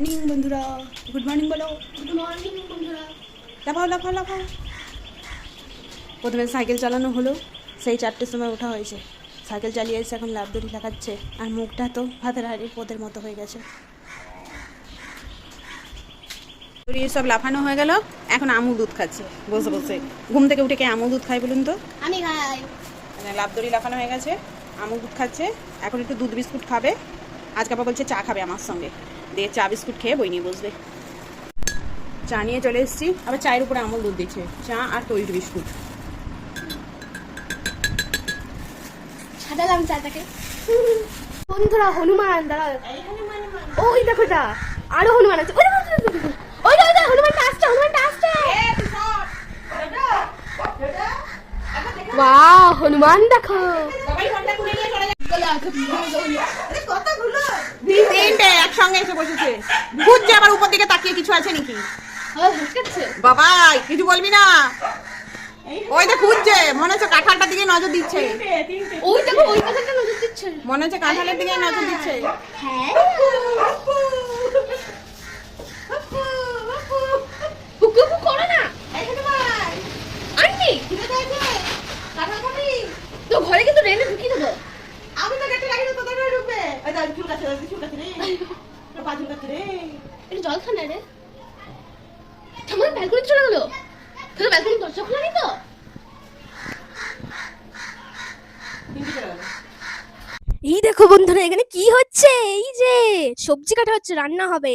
Morning বন্ধুরা good morning বলো good morning বন্ধুরা লাফাও লাফাও লাফাও প্রথমে সাইকেল চালানো হলো। সেই চারটের সময় ওঠা হয়েছে। সাইকেল চালিয়ে এসে এখন লাভ দড়ি লাগাচ্ছে। আর মুখটা তো ভাতের হাড়ির পোদের মতো হয়ে গেছে। সব লাফানো হয়ে গেল। এখন আমুল দুধ খাচ্ছে। বসে বসে। ঘুম থেকে উঠে কে আমুল দুধ খাই বলুন তো? আমি খাই। লাভ দড়ি লাফানো হয়ে গেছে। আমুল দুধ খাচ্ছে। এখন একটু দুধ বিস্কুট খাবে। আজকে আবার বলছে চা খাবে আমার সঙ্গে। দিয়ে চা বিস্কুট খেয়ে বই নিয়ে বসবে। চা নিয়ে চলে এসেছি। আবার চায়ের উপরে আমুল দুধ দিচ্ছে। চা আর তৈরি বিস্কুট। সাজালাম চাটাকে। বন্ধুরা হনুমান দাঁড়া ওই দেখো যা আরও হনুমান আছে। ওই দেখো, দেখো, ওই দেখো, ওই দেখো, হনুমানটা আসছে হনুমানটা আসছে। বাহ হনুমান দেখো। তিনটে একসঙ্গে এসে বসেছে। খুঁজছে আবার উপর দিকে তাকিয়ে কিছু আছে নাকি? বাবা কিছু বলবি না। ওই তো খুঁজছে মনে হচ্ছে কাঁঠালটার দিকে নজর দিচ্ছে। ওই দেখো ওই কথাটা নজর দিচ্ছে। মনে হচ্ছে কাঁঠালের দিকে নজর দিচ্ছে। হ্যাঁ হুকু হুকু করো না আন্টি তো ঘরে কিন্তু রেনে ঢুকিয়ে দেবো আমি তো গেটে লাগিয়ে তো তোদের ঢুকবে এই দেখ চুল কাছে চুল কাছে রে তোর পা চুল কাছে রে একটু জল খানা রে আমার ব্যালকনি চলে গেলো। তোর ব্যালকনি দরজা খোলা নেই তো? এই দেখো বন্ধুরা এখানে কি হচ্ছে? এই যে সবজি কাটা হচ্ছে রান্না হবে।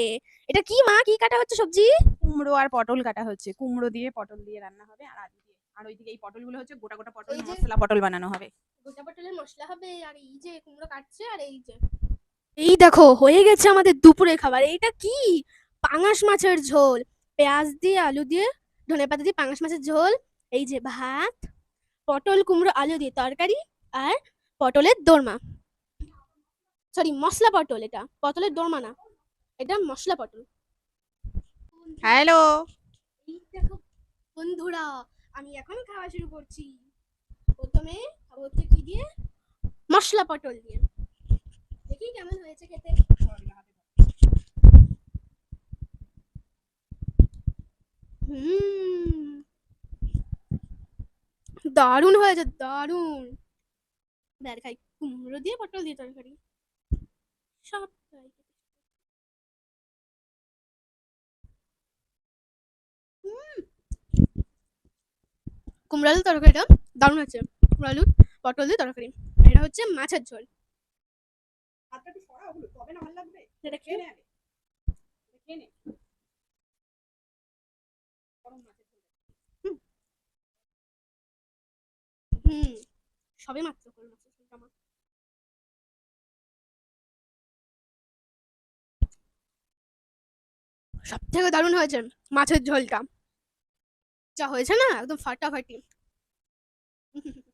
এটা কি মা? কি কাটা হচ্ছে সবজি? কুমড়ো আর পটল কাটা হচ্ছে। কুমড়ো দিয়ে পটল দিয়ে রান্না হবে আর আলু দিয়ে। আর ওইদিকে এই পটলগুলো হচ্ছে গোটা গোটা পটল মশলা পটল বানানো হবে। গোটা পটলের মশলা হবে আর এই যে কুমড়ো কাটছে আর এই যে। এই দেখো হয়ে গেছে আমাদের দুপুরের খাবার। এইটা কি? পাঙাশ মাছের ঝোল। পেঁয়াজ দিয়ে আলু দিয়ে ধনে পাতা দিয়ে পাঙাশ মাছের ঝোল এই যে ভাত পটল কুমড়ো আলু দিয়ে তরকারি আর পটলের দোরমা। সরি মশলা পটল এটা পটলের দোরমা না এটা মশলা পটল। হ্যালো বন্ধুরা আমি এখন খাওয়া শুরু করছি। প্রথমে খাব হচ্ছে কি দিয়ে? মশলা পটল দিয়ে। দেখি কেমন হয়েছে খেতে। দারুণ হয়েছে দারুণ। বের খাই কুমড়ো দিয়ে পটল দিয়ে তরকারি। সব কুমড়ো আলুর তরকারিটা দারুণ আছে কুমড়ো আলু পটল দিয়ে তরকারি। এটা হচ্ছে মাছের ঝোল। হাতটা একটু সরা ওগুলো তবে না ভালো লাগবে? এটা খেয়ে নে খেয়ে নে। হুম, সবে মাত্র আমার। সব থেকে দারুণ হয়েছে মাছের ঝোলটা। যা হয়েছে না, একদম ফাটাফাটি।